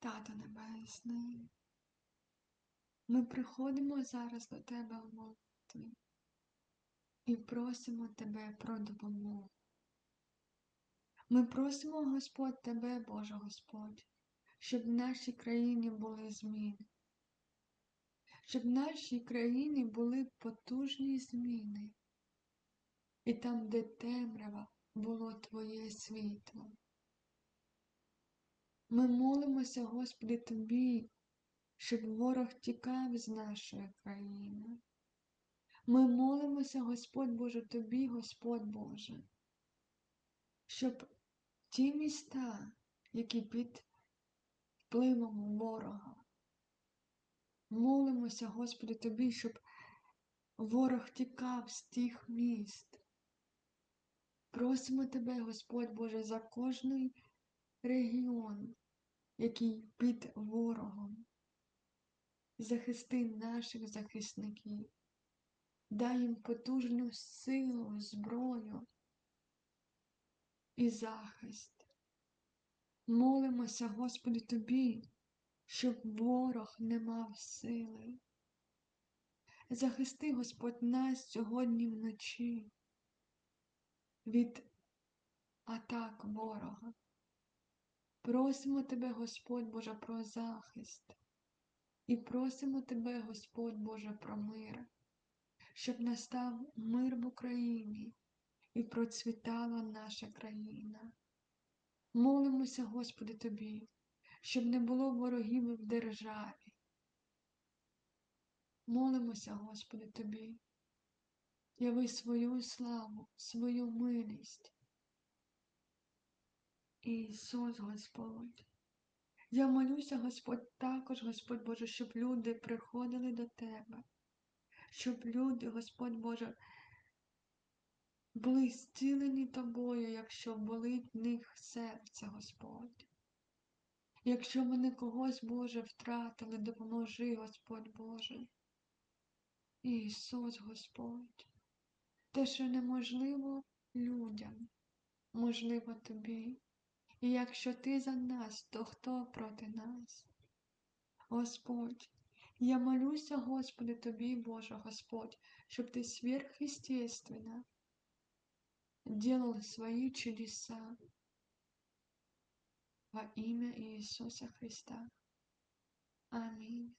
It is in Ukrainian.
Тато Небесний, ми приходимо зараз до Тебе в молитві і просимо Тебе про допомогу. Ми просимо, Господь, Тебе, Боже Господь, щоб в нашій країні були зміни, щоб в нашій країні були потужні зміни, і там, де темрява, було Твоє світло. Ми молимося, Господи, Тобі, щоб ворог тікав з нашої країни. Ми молимося, Господь Боже, Тобі, Господь Боже, щоб ті міста, які під впливом ворога, молимося, Господи, Тобі, щоб ворог тікав з тих міст. Просимо Тебе, Господь Боже, за кожний регіон, який під ворогом. Захисти наших захисників, дай їм потужну силу, зброю і захист. Молимося, Господи, Тобі, щоб ворог не мав сили. Захисти, Господь, нас сьогодні вночі від атак ворога. Просимо Тебе, Господь Боже, про захист. І просимо Тебе, Господь Боже, про мир, щоб настав мир в Україні і процвітала наша країна. Молимося, Господи, Тобі, щоб не було ворогів в державі. Молимося, Господи, Тобі, яви свою славу, свою милість. Ісус Господь. Я молюся, Господь, також, Господь Боже, щоб люди приходили до Тебе, щоб люди, Господь Боже, були зцілені Тобою, якщо болить в них серце, Господь. Якщо вони когось, Боже, втратили, допоможи, Господь Боже. Ісус Господь, те, що неможливо людям, можливо Тобі. І якщо ти за нас, то хто проти нас? Господь, я молюся, Господи, Тобі, Боже Господь, щоб ти сверхъестественно делал свои чудеса во имя Иисуса Христа. Аминь.